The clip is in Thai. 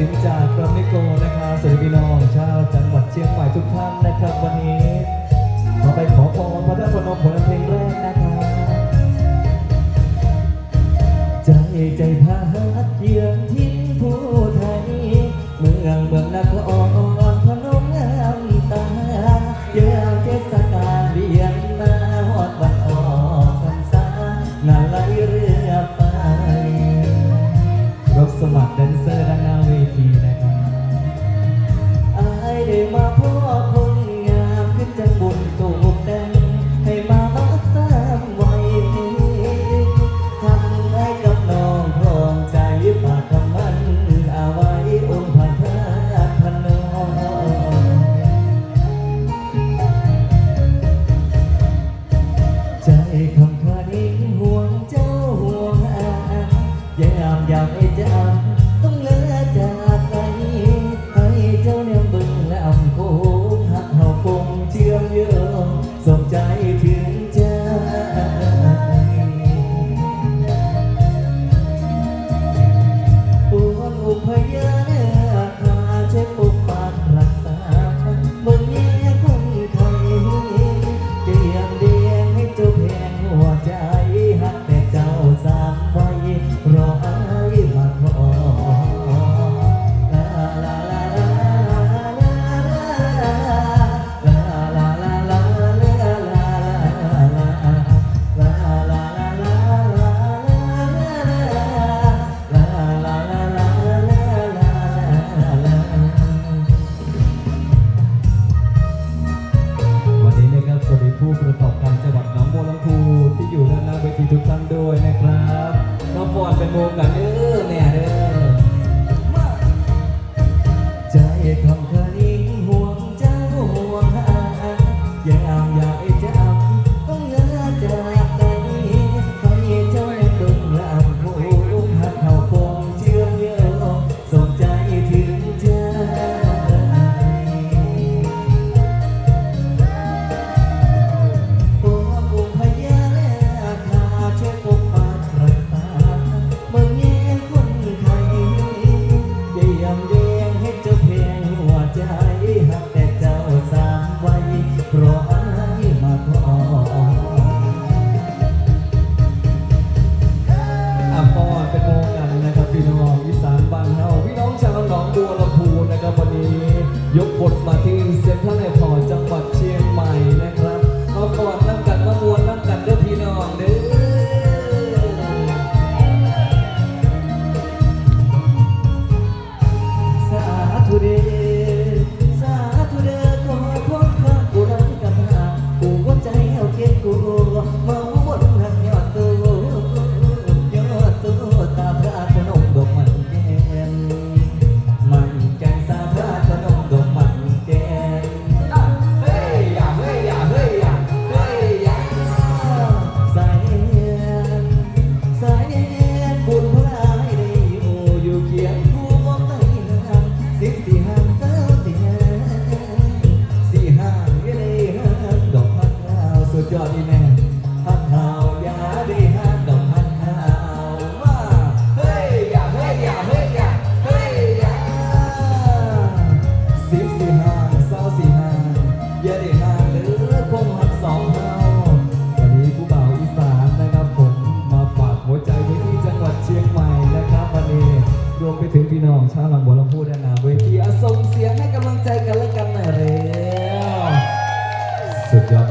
สียจากกรมนิโกนะครับสวัสดีน้องชาวจังหวัดเชียงใหม่ทุกท่านนะครับ วันนี้มาไปขอพรพระธาตุพนมผลเพลงแรกนะคะใจใจพาหัดเยือนทิ้นผู้ไทย เมืองเมืองนคร papel. โมกันา พี่น้องชาวลำบัวลำพูด้นหน้าเวทีอส่งเสียงให้กำลังใจกันและกันหน่อยเร็วสุดยอด